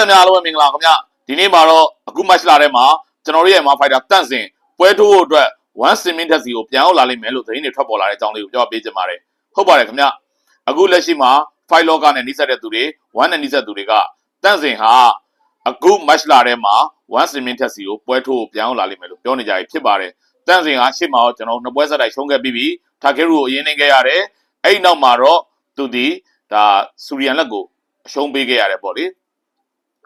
သတ်များအားလုံးပဲမင်္ဂလာခင်ဗျဒီနေ့မှာတော့အခုမတ်လာထဲမှာကျွန်တော်တို့ရဲ့မာဖိုက်တာတန့်စင်ပွဲထိုးဖို့အတွက်1 cement တက်စီကိုပြန်ရောက်လာလိမ့်မယ်လို့သတင်းတွေထွက်ပေါ်လာတဲ့အကြောင်းလေးကိုပြောပြပေးချင်ပါတယ်ဟုတ်ပါတယ်ခင်ဗျအခုလက်ရှိမှာဖိုက်လောကနဲ့နှိစက်တဲ့သူတွေ1နဲ့နှိစက်သူတွေကတန့်စင်ဟာအခုမတ်လာထဲမှာ1 cement တက်စီကိုပွဲထိုးဖို့ပြန်ရောက်လာလိမ့်မယ်လို့ပြောနေကြပြီဖြစ်ပါတယ်တန့်စင်ဟာရှေ့မှာတော့ကျွန်တော်တို့နှစ်ပွဲဆက်တိုက်ရှုံးခဲ့ပြီးပြီထာကေရူကိုအရင်နေခဲ့ရတယ်အဲ့ဒီနောက်မှာတော့သူဒီဒါစူရီယန်လက်ကိုအရှုံးပေးခဲ့ရတယ်ပေါ့လေ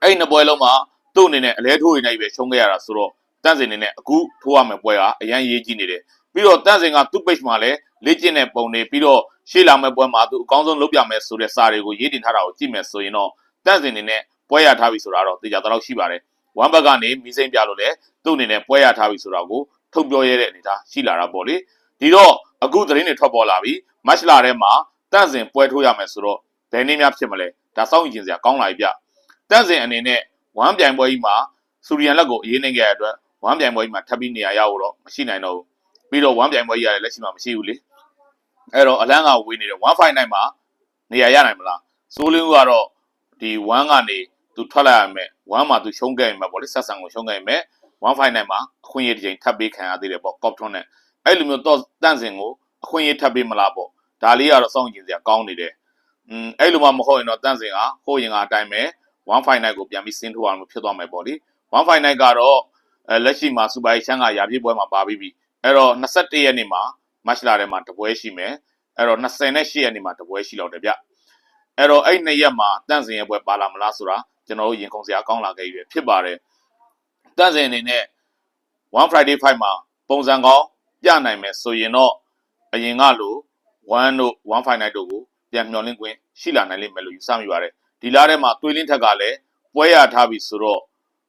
အဲ့ဒီနှစ်ပွဲလုံးမှာသူ့အနေနဲ့အလဲထိုးရနေပြီပဲရှုံးခဲ့ရတာဆိုတော့တန့်စင်အနေနဲ့အခုထိုးရမယ့်ပွဲကအရန်ရေးကြည့်နေတယ်ပြီးတော့တန့်စင်ကသူ့ page မှာလည်းလေ့ကျင့်တဲ့ပုံတွေပြီးတော့ရှေ့လာမယ့်ပွဲမှာသူအကောင်းဆုံးလုပ်ပြမယ်ဆိုတဲ့စာတွေကိုရေးတင်ထားတာကိုကြည့်မယ်ဆိုရင်တော့တန့်စင်အနေနဲ့ပွဲရထားပြီဆိုတာတော့သိကြတော့ရှိပါတယ်ဝမ်ဘက်ကနေမီးစိမ့်ပြလို့လည်းသူ့အနေနဲ့ပွဲရထားပြီဆိုတာကိုထုတ်ပြောရတဲ့အနေအထားရှိလာတာပေါ့လေဒီတော့အခုသတင်းတွေထွက်ပေါ်လာပြီမတ်လာထဲမှာတန့်စင်ပွဲထိုးရမယ်ဆိုတော့ဘယ်နည်းများဖြစ်မလဲဒါစောင့်ကြည့်စရာကောင်းလာပြီဗျ တန့်စင်အနေနဲ့ဝမ်ပြိုင်ပွဲကြီးမှာစူရီယန်လက်ကိုအရေးနိုင်ခဲ့တဲ့အတွက်ဝမ်ပြိုင်ပွဲကြီးမှာထပ်ပြီးနေရာရဖို့တော့မရှိနိုင်တော့ဘူးပြီးတော့ဝမ်ပြိုင်ပွဲကြီးရတယ်လက်ရှိမှာမရှိဘူးလေအဲ့တော့အလန်းကဝေးနေတယ်159မှာနေရာရနိုင်မလားစိုးလင်းဦးကတော့ဒီ1ကနေသူထွက်လာရမယ်1မှာသူရှုံးခဲ့ရင်ပဲပေါ့လေဆက်ဆံကိုရှုံးခဲ့ရင်ပဲ159မှာအခွင့်အရေးတစ်ချိန်ထပ်ပေးခံရသေးတယ်ပေါ့ကော့ထွန်းနဲ့အဲ့လိုမျိုးတော့တန့်စင်ကိုအခွင့်အရေးထပ်ပေးမလားပေါ့ဒါလေးကတော့စောင့်ကြည့်စရာကောင်းနေတယ်อืมအဲ့လိုမှမဟုတ်ရင်တော့တန့်စင်ကဟိုရင်ကအတိုင်းပဲ 159ကိုပြန်ပြီးဆင်းထိုးအောင်လို့ဖြစ်သွားမယ်ပေါ့လေ159ကတော့အဲလက်ရှိမှာစူပါရှမ်းကရာပြည့်ပွဲမှာပါပြီးပြီအဲ့တော့21ရက်နေ့မှာမတ်လာထဲမှာတပွဲရှိမယ်အဲ့တော့28ရက်နေ့မှာတပွဲရှိတော့တယ်ဗျအဲ့တော့အဲ့နှစ်ရက်မှာတန့်စင်ရဲ့ပွဲပါလာမလားဆိုတာကျွန်တော်တို့ရင်ခုန်စရာကောင်းလာခဲ့ပြီဖြစ်ပါတယ်တန့်စင်အနေနဲ့1 Friday 5မှာပုံစံကောင်းပြနိုင်မယ်ဆိုရင်တော့အရင်ကလို1တို့159တို့ကိုပြန်မျှော်လင့်ခွင့်ရှိလာနိုင်လိမ့်မယ်လို့ယူဆမိပါတယ် ဒီလားထဲမှာသွေးလင်းထက်ကလည်းပွဲရထားပြီဆိုတော့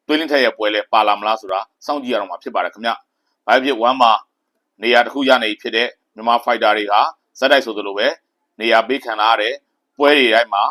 သွေးလင်းထက်ရဲ့ပွဲလဲပါလာမလားဆိုတာစောင့်ကြည့်ရတော့မှာဖြစ်ပါတယ်ခင်ဗျ။ဘာဖြစ်1မှာနေရာတစ်ခုရနေပြီဖြစ်တဲ့မြန်မာဖိုက်တာတွေကဇက်တိုက်ဆိုသလိုပဲနေရာပေးခံလာရတဲ့ပွဲတွေတိုင်းမှာ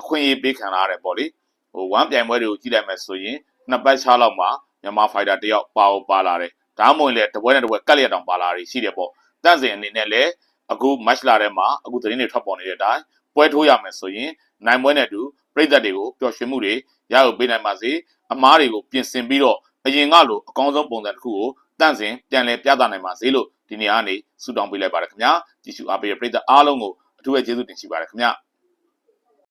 အခွင့်အရေးပေးခံလာရတယ်ပေါ့လေ။ဟို1ပြိုင်ပွဲတွေကိုကြည့်လိုက်မယ်ဆိုရင်နှစ်ပတ်ချလောက်မှာမြန်မာဖိုက်တာတယောက်ပါအောင်ပါလာတယ်။ဒါမှမဟုတ်လည်းတပွဲနဲ့တပွဲကတ်လျက်တောင်ပါလာတွေရှိတယ်ပေါ့။တန့်စင်အနေနဲ့လည်းအခု match လာထဲမှာအခုသတင်းတွေထွက်ပေါ်နေတဲ့အတိုင်းပွဲထိုးရမယ်ဆိုရင်နိုင်ပွဲနဲ့အတူ ပြည်သက်တွေကိုပျော်ရွှင်မှုတွေရယူပေးနိုင်ပါစေအမားတွေကိုပြင်ဆင်ပြီးတော့အရင်ကလိုအကောင်းဆုံးပုံစံတစ်ခုကိုတန့်စင်ပြန်လည်ပြသနိုင်ပါစေလို့ဒီနေ့ကနေဆုတောင်းပေးလိုက်ပါတယ်ခင်ဗျာကြည့်ရှုအားပေးတဲ့ပြည်သက်အားလုံးကိုအထူးပဲကျေးဇူးတင်ရှိပါတယ်ခင်ဗျာ